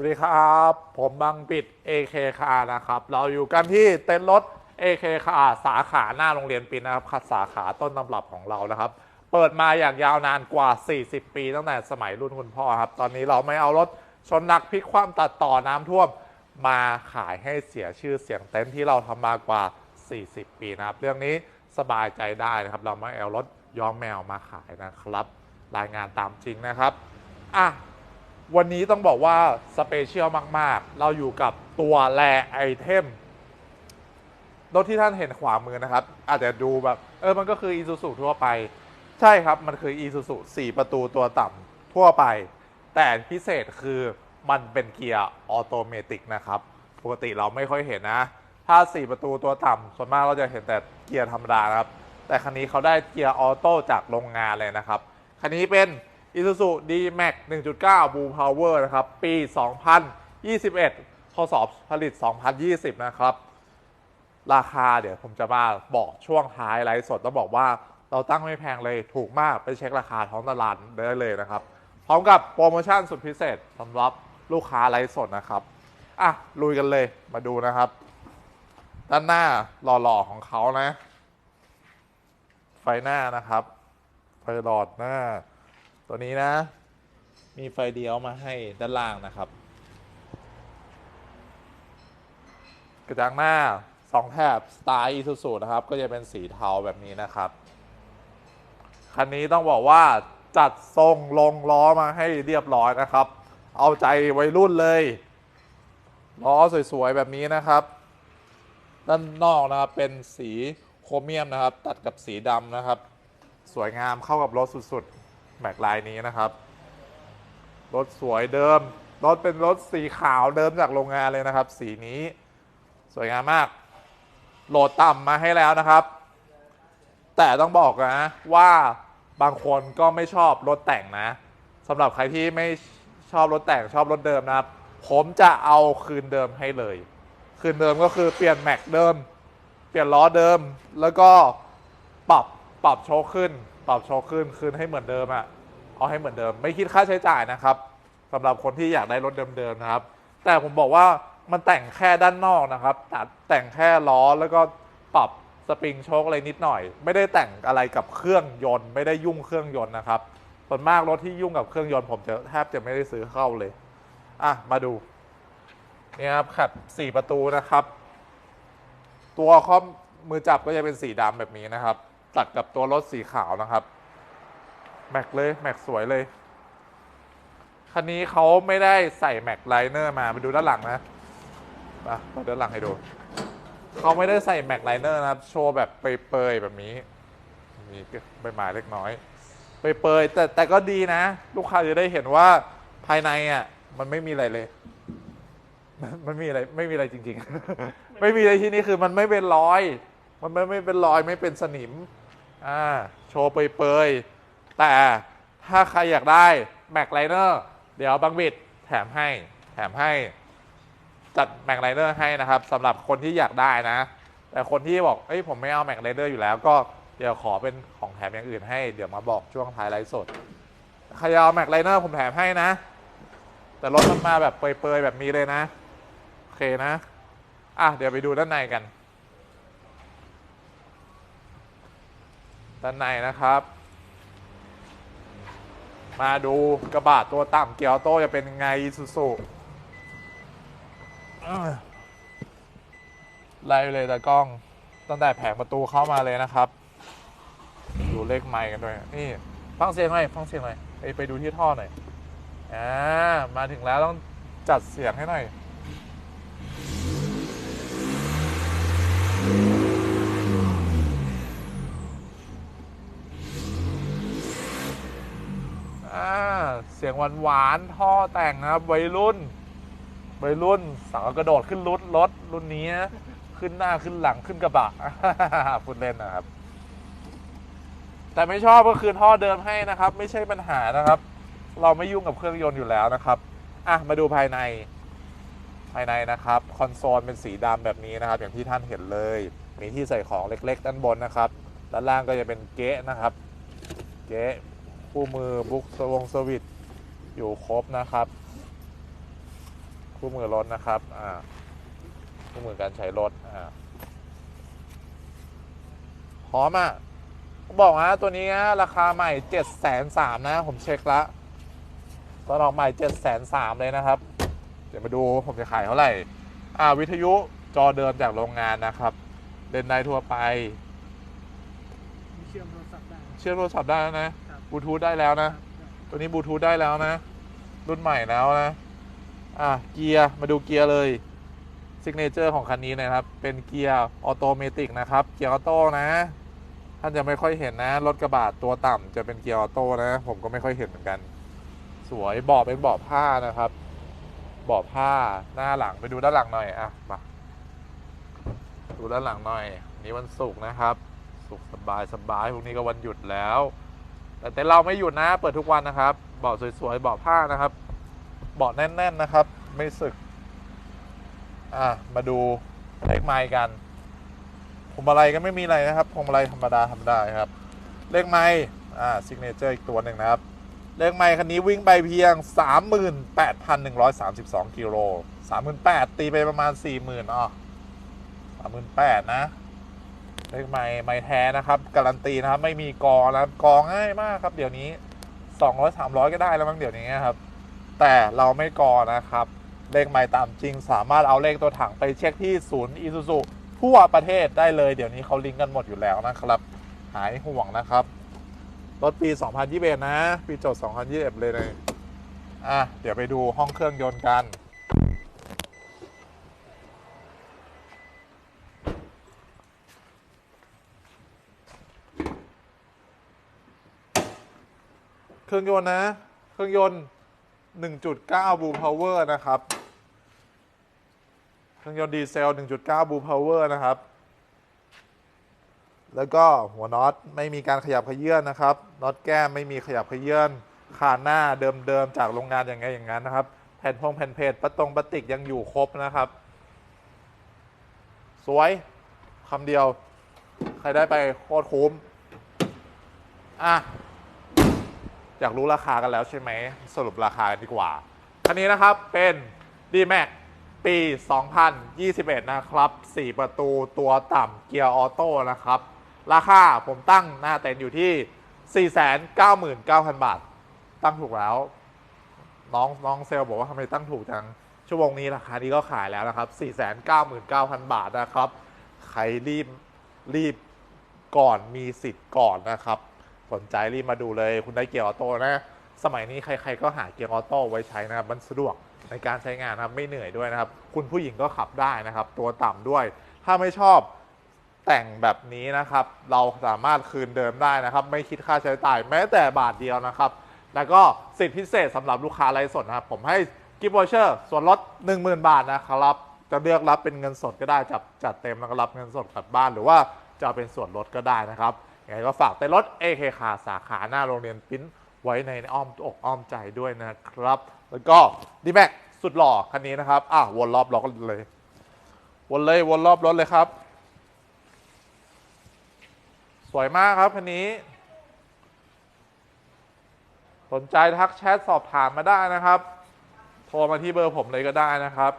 สวัสดีครับ ผมบังปิด AK คานะครับ เราอยู่กันที่เต็นท์รถ AK คาสาขาหน้าโรงเรียนปินนะครับคัดสาขาต้นตำรับของเรานะครับ เปิดมาอย่างยาวนานกว่า 40 ปี ตั้งแต่สมัยรุ่นคุณพ่อครับ ตอนนี้เราไม่เอารถชนหนักพลิกคว่ำตัดต่อน้ำท่วม มาขายให้เสียชื่อเสียงเต็นท์ที่เราทำมากว่า 40 ปีนะครับ เรื่องนี้สบายใจได้นะครับ เราไม่เอารถย้อมแมวมาขายนะครับ รายงานตามจริงนะครับอะ วันนี้ต้องบอกว่าสเปเชียลมาก ๆ เราอยู่กับตัวแรไอเทมรถที่ท่านเห็นขวามือนะครับ อาจจะดูแบบ เออมันก็คือ Isuzu ทั่วไป ใช่ครับมันคือ Isuzu 4ประตูตัวต่ำทั่วไป แต่พิเศษคือมันเป็นเกียร์ออโตเมติกนะครับ ปกติเราไม่ค่อยเห็นนะ ถ้า4ประตูตัวต่ำส่วนมากเราจะเห็นแต่เกียร์ธรรมดานะครับ แต่คันนี้เขาได้เกียร์ออโต้จากโรงงานเลยนะครับ คันนี้เป็น Isuzu D-Max 1.9 Blue Power นะครับ ปี 2021 ข้อสอบผลิต 2020 นะครับ ราคาเดี๋ยวผมจะมาบอกช่วงท้ายไลฟ์สดต้องบอกว่าเราตั้งไม่แพงเลยถูกมากไปเช็คราคาท้องตลาดได้เลยนะครับ พร้อมกับโปรโมชั่นสุดพิเศษสำหรับลูกค้าไลฟ์สดนะครับ อะ ลุยกันเลยมาดูนะครับ ด้านหน้าหล่อๆของเขานะ ไฟหน้านะครับ ไฟหลอดหน้า ตัวนี้นะ มีไฟเดียวมาให้ด้านล่างนะครับ กระจังหน้าสองแถบสไตล์อีซูซูนะครับ ก็จะเป็นสีเทาแบบนี้นะครับ คันนี้ต้องบอกว่าจัดทรงลงล้อมาให้เรียบร้อยนะครับ เอาใจวัยรุ่นเลย ล้อสวยๆแบบนี้นะครับ ด้านนอกนะครับเป็นสีโครเมียมนะครับ ตัดกับสีดำนะครับ สวยงามเข้ากับรถสุดๆ แม็กไลายนี้นะครับ รถสวยเดิม รถเป็นรถสีขาวเดิมจากโรงงานเลยนะครับ สีนี้สวยงามมาก โหลดต่ำมาให้แล้วนะครับ แต่ต้องบอกนะว่าบางคนก็ไม่ชอบรถแต่งนะสำหรับใครที่ไม่ชอบรถแต่งชอบรถเดิมนะครับ ผมจะเอาคืนเดิมให้เลย คืนเดิมก็คือเปลี่ยนแม็กเดิม เปลี่ยนล้อเดิม แล้วก็ปรับปรับโชคขึ้น ปรับโชคขึ้นคืนให้เหมือนเดิมอะเอาให้เหมือนเดิม ไม่คิดค่าใช้จ่ายนะครับสำหรับคนที่อยากได้รถเดิมๆนะครับ แต่ผมบอกว่ามันแต่งแค่ด้านนอกนะครับแต่แต่งแค่ล้อแล้วก็ปรับสปริงโชคอะไรนิดหน่อย ไม่ได้แต่งอะไรกับเครื่องยนต์ ไม่ได้ยุ่งเครื่องยนต์นะครับส่วนมากรถที่ยุ่งกับเครื่องยนต์ผมจะแทบจะไม่ได้ซื้อเข้าเลยอะมาดูนี่ครับขัดสี่ประตูนะครับ ตัวข้อมือจับก็จะเป็นสีดำแบบนี้นะครับ ตัดกับตัวรถสีขาวนะครับ แม็กเลย แม็กสวยเลย คันนี้เขาไม่ได้ใส่แม็กไลเนอร์มาไปดูด้านหลังนะมาเปิดด้านหลังให้ดู เขาไม่ได้ใส่แม็กไลเนอร์นะครับ โชว์แบบเปยๆแบบนี้ มีใบไม้เล็กน้อยเปยๆแต่แต่ก็ดีนะ ลูกค้าจะได้เห็นว่าภายในอะ มันไม่มีอะไรเลย มันมันมีอะไร ไม่มีอะไรจริง ๆ ไม่มีอะไรที่นี่คือมันไม่เป็นรอย มันไม่ไม่เป็นรอยไม่เป็นสนิมอ่าโชว์เปยๆ แต่ถ้าใครอยากได้แม็กไลเนอร์เดี๋ยวบังบิดแถมให้แถมให้จัดแม็กไลเนอร์ให้นะครับสำหรับคนที่อยากได้นะ แต่คนที่บอกเอ้ยผมไม่เอาแม็กไลเนอร์อยู่แล้วก็เดี๋ยวขอเป็นของแถมอย่างอื่นให้ เดี๋ยวมาบอกช่วงท้ายไลฟ์สดใครเอาแม็กไลเนอร์ผมแถมให้นะ แต่รถมันมาแบบเปยๆแบบนี้เลยนะ โอเคนะ อะเดี๋ยวไปดูด้านในกัน ด้านในนะครับ มาดูกระบะตัวต่ำเกียร์โต้จะเป็นไงสุสุไล่เลยตากล้องตั้งแต่แผงประตูเข้ามาเลยนะครับ ดูเลขไมค์กันด้วย นี่ ฟังเสียงหน่อยฟังเสียงหน่อยไปไปดูที่ท่อหน่อยอ่ามาถึงแล้วต้องจัดเสียงให้หน่อย เสียงหวานหวานๆท่อแต่งนะครับวัยรุ่นวัยรุ่น สาวกระโดดขึ้นรถรถรุ่นนี้นะขึ้นหน้าขึ้นหลังขึ้นกระบะพูดเล่นนะครับ แต่ไม่ชอบก็คือท่อเดิมให้นะครับ ไม่ใช่ปัญหานะครับ เราไม่ยุ่งกับเครื่องยนต์อยู่แล้วนะครับอะมาดูภายในภายในนะครับคอนโซลเป็นสีดำแบบนี้นะครับ อย่างที่ท่านเห็นเลย มีที่ใส่ของเล็ก ๆ ด้านบนนะครับ ด้านล่างก็จะเป็นเก๊ะนะครับ เก๊ะ คู่มือบุ๊กสวงสวิตช์อยู่ครบนะครับ คู่มือรถนะครับอ่าคู่มือการใช้รถอ่าพร้อมอะผมบอกนะตัวนี้นะราคาใหม่เจ็ดแสนสามนะ ผมเช็คละตอนออกใหม่เจ็ดแสนสามเลยนะครับ เดี๋ยวมาดูผมจะขายเท่าไหร่ อ่า วิทยุจอเดิมจากโรงงานนะครับ เล่นได้ทั่วไปมีเชื่อมโทรศัพท์ได้เชื่อมโทรศัพท์ได้แล้วนะครั บลูทูธได้แล้วนะ ตัวนี้บลูทูธได้แล้วนะ รุ่นใหม่แล้วนะ อะ เกียร์ มาดูเกียร์เลยซิกเนเจอร์ของคันนี้นะครับ เป็นเกียร์ออโตเมติกนะครับ เกียร์ออโต้นะ ท่านจะไม่ค่อยเห็นนะ รถกระบะตัวต่ำจะเป็นเกียร์ออโต้นะ ผมก็ไม่ค่อยเห็นเหมือนกัน สวยเบาะเป็นเบาะผ้านะครับ เบาะผ้าหน้าหลังไปดูด้านหลังหน่อยอะ มา ดูด้านหลังหน่อย นี่วันศุกร์นะครับ สุขสบายสบายพรุ่งนี้ก็วันหยุดแล้ว แต่แต่เราไม่หยุดนะ เปิดทุกวันนะครับ เบาะสวยๆ เบาะผ้านะครับ เบาะแน่น ๆ นะครับ ไม่สึก อะ มาดูเลขไมล์กันพวงมาลัยก็ไม่มีอะไรนะครับพวงมาลัยธรรมดาธรรมดาครับ เลขไมล์อ่าซิกเนเจอร์อีกตัวหนึ่งนะครับ เลขไมล์คันนี้วิ่งไปเพียง 38,132กิโล38,000ตีไปประมาณ 40,000อ๋อ38,000นะ เลขไม้ไม้แท้นะครับการันตีนะครับไม่มีกอนะครับกอง่ายมากครับ เดี๋ยวนี้200 300ก็ได้แล้วมั้งเดี๋ยวนี้ครับ แต่เราไม่กอนะครับ เลขไม้ตามจริง สามารถเอาเลขตัวถังไปเช็คที่ศูนย์อีซูซูทั่วประเทศได้เลยเดี๋ยวนี้เขาลิงก์กันหมดอยู่แล้วนะครับ หายห่วงนะครับรถปี 2021 นะ ปีจด 2021 เลยเลยอะ เดี๋ยวไปดูห้องเครื่องยนต์กัน เครื่องยนต์นะ เครื่องยนต์ 1.9 บูพาวเวอร์นะครับ เครื่องยนต์ดีเซล 1.9 บูพาวเวอร์นะครับ แล้วก็หัวน็อตไม่มีการขยับขยื่นนะครับ น็อตแก้มไม่มีขยับขยื่นคานหน้าเดิมๆจากโรงงานอย่างไงอย่างนั้นนะครับ แผ่นพงแผ่นเพจประตงประติกยังอยู่ครบนะครับ สวยคำเดียว ใครได้ไปโคตรคุ้มอะ อยากรู้ราคากันแล้วใช่ไหม สรุปราคากันดีกว่า คันนี้นะครับเป็น D-Max ปี 2021 นะครับ 4 ประตูตัวต่ำเกียร์ออโต้นะครับ ราคาผมตั้งหน้าเต็นอยู่ที่ 499,000 บาท ตั้งถูกแล้ว น้องน้องเซลลบอกว่าทำไมตั้งถูกจัง ชั่วโมงนี้ราคานี้ก็ขายแล้วนะครับ 499,000 บาทนะครับ ใครรีบรีบก่อนมีสิทธิ์ก่อนนะครับ สนใจรีบมาดูเลยคุณได้เกียร์ออโต้นะ สมัยนี้ใครๆก็หาเกียร์ออโต้ไว้ใช้นะครับมันสะดวกในการใช้งานนะครับไม่เหนื่อยด้วยนะครับ คุณผู้หญิงก็ขับได้นะครับ ตัวต่ำด้วย ถ้าไม่ชอบแต่งแบบนี้นะครับ เราสามารถคืนเดิมได้นะครับ ไม่คิดค่าใช้จ่ายแม้แต่บาทเดียวนะครับ แล้วก็สิทธิพิเศษสำหรับลูกค้ารายสดนะครับ ผมให้กิฟต์วอเชอร์ส่วนลด10,000 บาทนะครับจะเลือกรับเป็นเงินสดก็ได้จับจัดเต็มแล้วก็รับเงินสดกลับบ้านหรือว่าจะเป็นส่วนลดก็ได้นะครับ ยังไงก็ฝากเต้นรถ AK คาสาขาหน้าโรงเรียนปิ้นไว้ในอ้อมอกอ้อมใจด้วยนะครับ แล้วก็ดีแม็กสุดหล่อคันนี้นะครับ อะวนรอบรถเลย วนเลยวนรอบรถเลยครับ สวยมากครับคันนี้ สนใจทักแชทสอบถามมาได้นะครับ โทรมาที่เบอร์ผมเลยก็ได้นะครับ